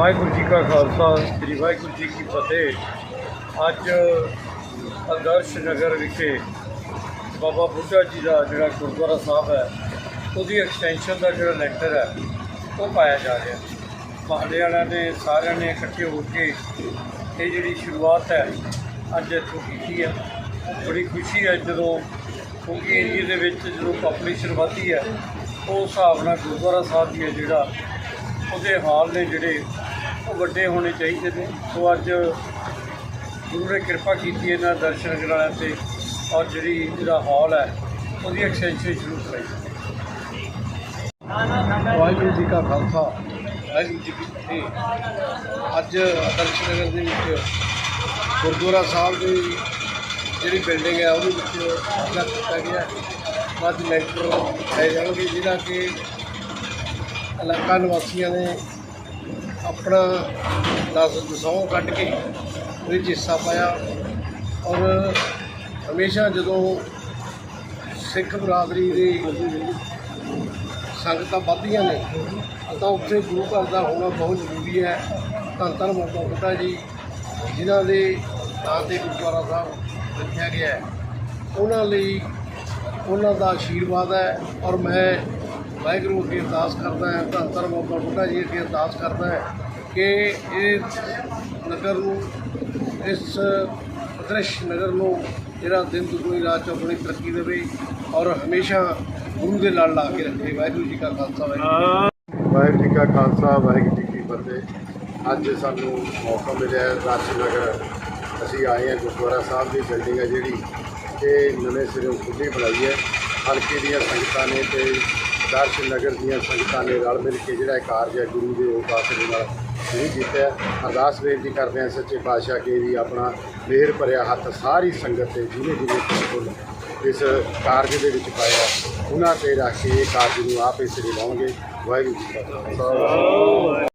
ਵਾਹਿਗੁਰੂ ਜੀ ਕਾ ਖਾਲਸਾ, ਸ੍ਰੀ ਵਾਹਿਗੁਰੂ ਜੀ ਕੀ ਫਤਿਹ। ਅੱਜ ਆਦਰਸ਼ ਨਗਰ ਵਿਖੇ ਬਾਬਾ ਬੁੱਢਾ ਜੀ ਦਾ ਜਿਹੜਾ ਗੁਰਦੁਆਰਾ ਸਾਹਿਬ ਹੈ, ਉਹਦੀ ਐਕਸਟੈਂਸ਼ਨ ਦਾ ਜਿਹੜਾ ਲੈਂਟਰ ਹੈ, ਉਹ ਪਾਇਆ ਜਾ ਰਿਹਾ। ਮਹੱਲੇ ਵਾਲਿਆਂ ਨੇ ਸਾਰਿਆਂ ਨੇ ਇਕੱਠੇ ਹੋ ਕੇ ਇਹ ਜਿਹੜੀ ਸ਼ੁਰੂਆਤ ਹੈ, ਅੱਜ ਇੱਥੋਂ ਕੀਤੀ ਹੈ। ਬੜੀ ਖੁਸ਼ੀ ਹੈ ਜਦੋਂ ਕਿਉਂਕਿ ਏਰੀਏ ਦੇ ਵਿੱਚ ਜਦੋਂ ਪਾਪੂਲੇਸ਼ਨ ਵਧਦੀ ਹੈ, ਉਹ ਹਿਸਾਬ ਨਾਲ ਗੁਰਦੁਆਰਾ ਸਾਹਿਬ ਦੀ ਹੈ ਜਿਹੜਾ ਉਹਦੇ ਹਾਲ ਨੇ ਜਿਹੜੇ ਉਹ ਵੱਡੇ ਹੋਣੇ ਚਾਹੀਦੇ ਨੇ। ਸੋ ਅੱਜ ਗੁਰੂ ਨੇ ਕਿਰਪਾ ਕੀਤੀ ਇਹਨਾਂ ਦਰਸ਼ਨ ਕਰਾਉਣ ਤੇ ਔਰ ਜਿਹੜੀ ਜਿਹੜਾ ਹਾਲ ਹੈ, ਉਹਦੀ ਐਕਸਟੈਂਸ਼ਨ ਸ਼ੁਰੂ ਕਰਾਈ। ਵਾਹਿਗੁਰੂ ਜੀ ਕਾ ਖਾਲਸਾ, ਵਾਹਿਗੁਰੂ ਜੀ ਕੀ ਫਤਿਹ। ਅੱਜ ਆਦਰਸ਼ ਨਗਰ ਦੇ ਵਿੱਚ ਗੁਰਦੁਆਰਾ ਸਾਹਿਬ ਦੀ ਜਿਹੜੀ ਬਿਲਡਿੰਗ ਹੈ, ਉਹਦੇ ਵਿੱਚ ਕਬਜ਼ਾ ਕੀਤਾ ਗਿਆ। ਹੈ। ਅੱਜ ਲੈਂਟਰ ਹੈ ਜਾਣਗੇ ਜਿਹਦਾ ਕਿ ਇਲਾਕਾ ਨਿਵਾਸੀਆਂ ਨੇ ਆਪਣਾ ਦਸ ਦਸੌਂ ਕੱਢ ਕੇ ਉਹਦੇ 'ਚ ਹਿੱਸਾ ਪਾਇਆ। ਔਰ ਹਮੇਸ਼ਾ ਜਦੋਂ ਸਿੱਖ ਬਰਾਦਰੀ ਦੇ ਸੰਗਤਾਂ ਵੱਧਦੀਆਂ ਨੇ, ਤਾਂ ਉੱਥੇ ਗੁਰੂ ਘਰ ਦਾ ਹੋਣਾ ਬਹੁਤ ਜ਼ਰੂਰੀ ਹੈ। ਧੰਨ ਧੰਨ ਬਾਬਾ ਬੁੱਢਾ ਜੀ, ਜਿਨ੍ਹਾਂ ਦੇ ਨਾਂ ਤੇ ਗੁਰਦੁਆਰਾ ਸਾਹਿਬ ਰੱਖਿਆ ਗਿਆ ਹੈ। ਉਹਨਾਂ ਲਈ ਉਹਨਾਂ ਦਾ ਆਸ਼ੀਰਵਾਦ ਹੈ। ਔਰ ਮੈਂ ਵਾਹਿਗੁਰੂ ਅੱਗੇ ਅਰਦਾਸ ਕਰਦਾ ਹੈ, ਧੰਨ ਧੰਨ ਬਾਬਾ ਬੁੱਢਾ ਜੀ ਅੱਗੇ ਅਰਦਾਸ ਕਰਦਾ ਹੈ ਕਿ ਇਹ ਨਗਰ ਨੂੰ, ਇਸ ਦ੍ਰਿਸ਼ ਨਗਰ ਨੂੰ ਜਿਹੜਾ ਦਿਨ ਦੁਗਣੀ ਰਾਤ ਚੌਗੁਣੀ ਤਰੱਕੀ ਦੇਵੇ ਔਰ ਹਮੇਸ਼ਾ ਗੁਰੂ ਦੇ ਨਾਲ ਲਾ ਕੇ ਰੱਖੇ। ਵਾਹਿਗੁਰੂ ਜੀ ਕਾ ਖਾਲਸਾ, ਵਾਹਿਗੁਰੂ ਵਾਹਿਗੁਰੂ ਜੀ ਕਾ ਖਾਲਸਾ, ਵਾਹਿਗੁਰੂ ਜੀ ਕੀ ਫਤਿਹ। ਅੱਜ ਸਾਨੂੰ ਮੌਕਾ ਮਿਲਿਆ ਹੈ ਰਾਜ ਨਗਰ। ਅਸੀਂ ਆਏ ਹਾਂ ਗੁਰਦੁਆਰਾ ਸਾਹਿਬ ਦੀ ਬਿਲਡਿੰਗ ਹੈ ਜਿਹੜੀ। ਇਹ ਨਵੇਂ ਸਿਰੋਂ ਖੁੱਲੀ ਬਣਾਈ ਹੈ। ਹਲਕੇ ਦੀਆਂ ਸੰਗਤਾਂ ਨੇ ਤੇ ਦਰਸ਼ਨ ਨਗਰ ਦੀਆਂ ਸੰਗਤਾਂ ਨੇ ਰਲ ਮਿਲ ਕੇ ਜਿਹੜਾ ਇਹ ਕਾਰਜ ਹੈ ਗੁਰੂ ਦੇ ਉਹ ਪਾਸੇ ਨਾਲ ਸ਼ੁਰੂ ਕੀਤਾ ਅਰਦਾਸ ਬੇਨਤੀ ਕਰਦੇ ਹਾਂ ਸੱਚੇ ਪਾਤਸ਼ਾਹ ਕੇ ਵੀ ਆਪਣਾ ਮਿਹਰ ਭਰਿਆ ਹੱਥ ਸਾਰੀ ਸੰਗਤ ਤੇ ਜਿਹਨੇ ਜਿਹਨੇ ਕੋਲ ਇਸ ਕਾਰਜ ਦੇ ਵਿੱਚ ਪਾਇਆ ਉਹਨਾਂ ਤੇ ਰੱਖ ਕੇ ਇਹ ਕਾਰਜ ਨੂੰ ਆਪ ਇਸ ਲਈ ਲਾਉਣਗੇ ਵਾਹਿਗੁਰੂ ਜੀ ਕਾ ਖਾਲਸਾ।